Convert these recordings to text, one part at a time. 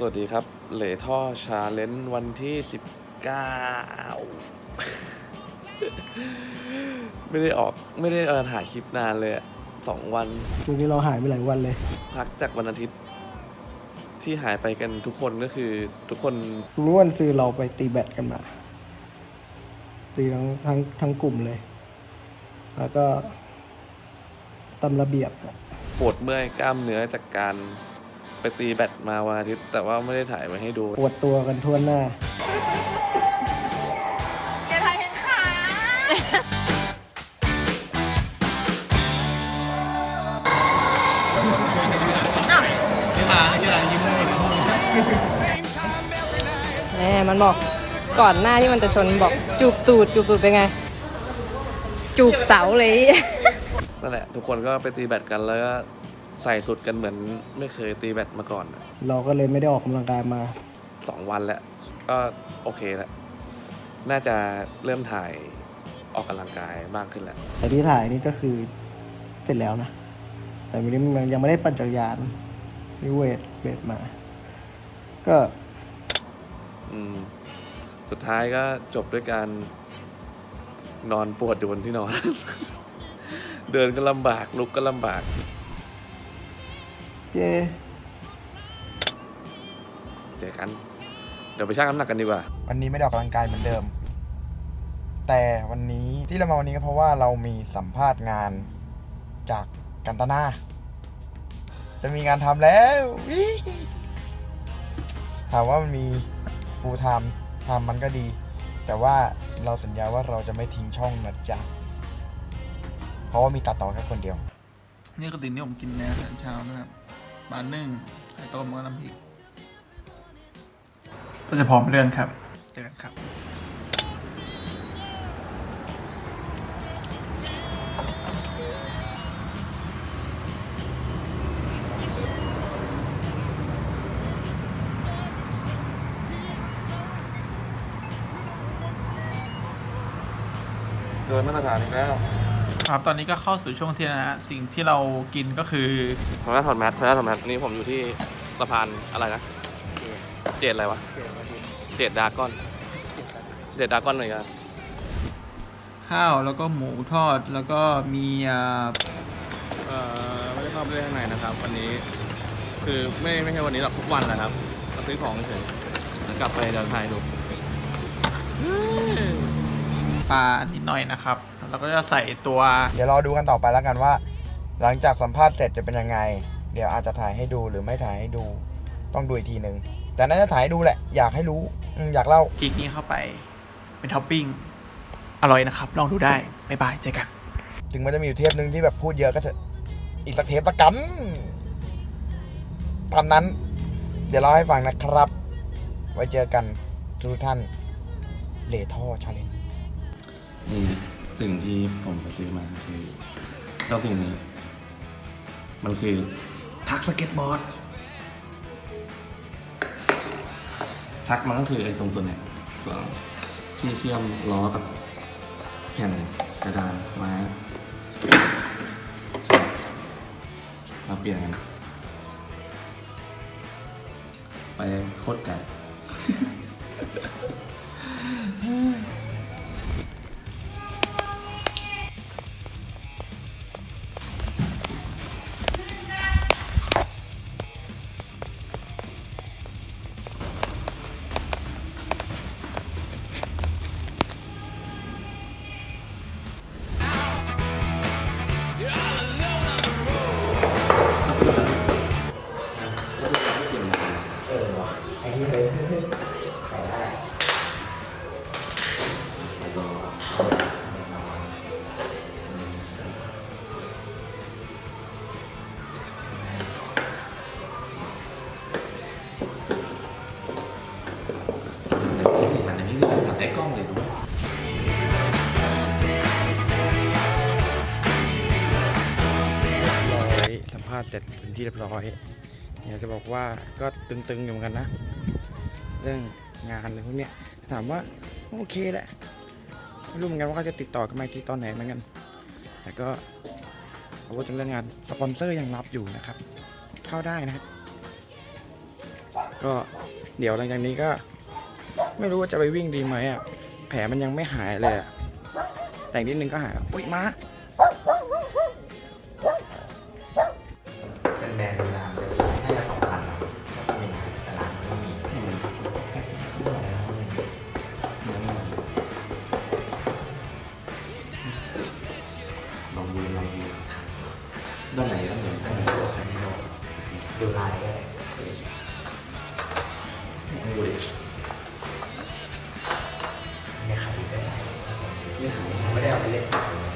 สวัสดีครับ เหล่ท่อชาเลนจ์วันที่ 19 ไม่ได้ออกไม่ได้เออถ่ายคลิปนานเลยอะสองวัน ช่วงนี้เราหายไปหลายวันเลย พักจากวันอาทิตย์ ที่หายไปกันทุกคนก็คือทุกคนรู้วันซื้อเราไปตีแบตกันมา ตีทั้งทั้งทั้งกลุ่มเลย แล้วก็ตามระเบียบอะปวดเมื่อยกล้ามเนื้อจากการ ไปตีแบตมาวันอาทิตย์ แต่ว่าไม่ได้ถ่ายไว้ให้ดู ปวดตัวกันทั่วหน้า อย่าทายเห็นขาแหมมันบอกก่อนหน้าที่มันจะชนบอกจูบตูดจูบตูดเป็นไง จูบเสาเลย นั่นแหละ ทุกคนก็ไปตีแบตกันแล้วก็ ใส่สุดกันเหมือนไม่เคยตีแบตมาก่อนอะเราก็เลยไม่ได้ออกกำลังกายมาสองวันแล้วก็โอเคแล้วน่าจะเริ่มถ่ายออกกำลังกายมากขึ้นแล้ว แต่ที่ถ่ายนี่ก็คือเสร็จแล้วนะ แต่ไม่ได้มันยังไม่ได้ปั่นจักรยานนี่เวทเวทมา ก็ อืม สุดท้ายก็จบด้วยการนอนปวดอยู่บนที่นอน เดินก็ลำบากลุกก็ลำบาก เย่เจอกัน เดี๋ยวไปชั่งน้ำหนักกันดีกว่า วันนี้ไม่ได้ออกกำลังกายเหมือนเดิม แต่วันนี้ที่เรามาวันนี้ก็เพราะว่าเรามีสัมภาษณ์งานจากกันตนา จะมีงานทำแล้ววิถามว่ามันมี full time ทำมันก็ดี แต่ว่าเราสัญญาว่าเราจะไม่ทิ้งช่องนะจ๊ะ เพราะว่ามีตัดต่อแค่คนเดียว นี่ก็ตินที่ผมกินในอาหารเช้านะครับ ปลานึ่งไข่ต้มแล้วก็น้ำพริกก็จะพร้อมเรื่องครับ เจอกันครับ เกินมาตรฐานอีกแล้ว ครับตอนนี้ก็เข้าสู่ช่วงเที่ยงนะฮะสิ่งที่เรากินก็คือผมจะถอดแมสผมจะถอดแมสนี่ผมอยู่ที่สะพานอะไรนะ เจดอะไรวะ เจดดากอน เจดดากอนหน่อยกันข้าวแล้วก็หมูทอดแล้วก็มีอ่าเอ่อไม่ได้เข้าไปเล่นข้างในนะครับ วันนี้คือไม่ไม่ใช่วันนี้หรอกทุกวันแหละครับมาซื้อของเฉยแล้วกลับไปเดินทายดูปลานิดหน่อยนะครับ แล้วก็จะใส่ตัว เดี๋ยวรอดูกันต่อไปแล้วกันว่า หลังจากสัมภาษณ์เสร็จจะเป็นยังไง เดี๋ยวอาจจะถ่ายให้ดูหรือไม่ถ่ายให้ดู ต้องดูอีกทีหนึ่งแต่น่าจะถ่ายให้ดูแหละ อยากให้รู้อืมอยากเล่า พริกนี้เข้าไปเป็นท็อปปิ้ง อร่อยนะครับ ลองดูได้ บ๊ายบาย เจอกัน ถึงมันจะมีอยู่เทปหนึ่งที่แบบพูดเยอะก็เถอะ อีกสักเทปละกันตามนั้น เดี๋ยวเล่าให้ฟังนะครับ ไว้เจอกันทุกท่านเลท่อชาเลน นี่ สิ่งที่ผมไปซื้อมาคือเจ้าสิ่งนี้ มันคือทักสเก็ตบอร์ดทักมันก็คือไอ้ตรงส่วนเนี้ยส่วนที่เชื่อมล้อกับแผ่นกระดานไม้เราเปลี่ยนกัน ไปโคตรไก่ สัมภาษณ์เสร็จเป็นที่เรียบร้อยอยากจะบอกว่าก็ตึงๆอยู่เหมือนกันนะ เรื่องงานอะไรพวกเนี้ยถามว่าโอเคแหละ ไม่รู้เหมือนกันว่าเขาจะติดต่อกันมาที่ตอนไหนเหมือนกัน แต่ก็เอาว่าถึงเรื่องงานสปอนเซอร์ยังรับอยู่นะครับ เข้าได้นะครับ ก็เดี๋ยวหลังจากนี้ก็ ไม่รู้ว่าจะไปวิ่งดีไหมอะ แผลมันยังไม่หายเลยอะ แต่งนิดนึงก็หายอุ้ยมาเป็นแบรนด์โรงแรมเลยน่าจะสองพันแล้วก็มีแต่ร้านไม่มี ลายก็ได้ดูดิไม่ขายได้ไม่ขายไม่ได้เอาไปเล่นสีเลย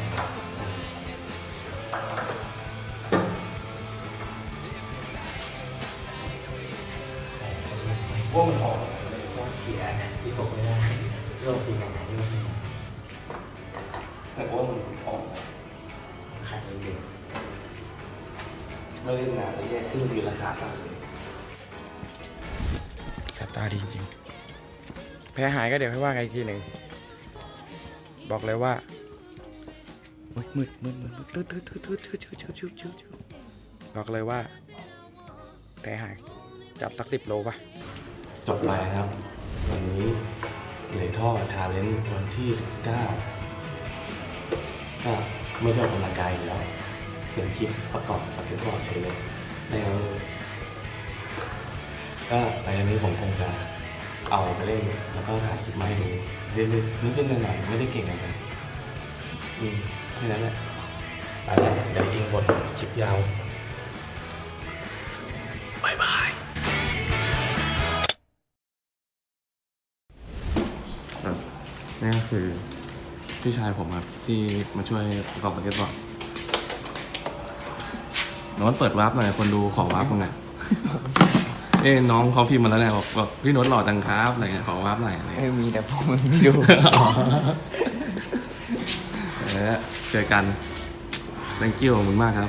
ว่ามันหอมว่าเสียนะที่ผมไม่ได้โรคทียังไงที่มันแต่ว่ามันออกขายเยอะ ไม่เล่นนานแล้วแยกครึ่งทีราคาต่างเลยสายตาดีจริงๆแผลหายก็เดี๋ยวให้ว่ากันอีกทีหนึ่ง บอกเลยว่าโอ๊ยมืดมืดมืดมืดตืดตืดตืดตืดตืดตืดตืดตืดตืดตืดบอกเลยว่าแผลหายจับสักสิบโลป่ะ จบไปครับ วันนี้เหลยท่อชาเลนจ์วันที่ 19ก็ไม่ได้ออกกำลังกายอยู่แล้ว เป็นคลิปประกอบสเก็ตบอร์ดเฉยเลยแล้วก็ไอันนี้ผมคงจะเอาไปเล่นแล้วก็ถ่ายคลิปมาให้ดูเรื่อยๆนิดๆหน่อยๆไม่ได้เก่งอะไรอืมแค่นั้นแหละไปแล้วเดี๋ยวอิงบทคลิปยาวบายบายนี่ก็คือพี่ชายผมครับที่มาช่วยประกอบบาสเกตบอล โน้ตเปิดวาร์ปหน่อยคนดูขอวาร์ปตรงไหนเอ้น้องเขาพิมพ์มาแล้วแหละบอกบอกพี่โน้ตหล่อจังครับอะไรเงี้ยขอวาร์ปหน่อยอะไรเอเงี้ยอมีแต่ผมไม่ดู อ๋อเออเจอกัน thank you ขอบคุณมากครับ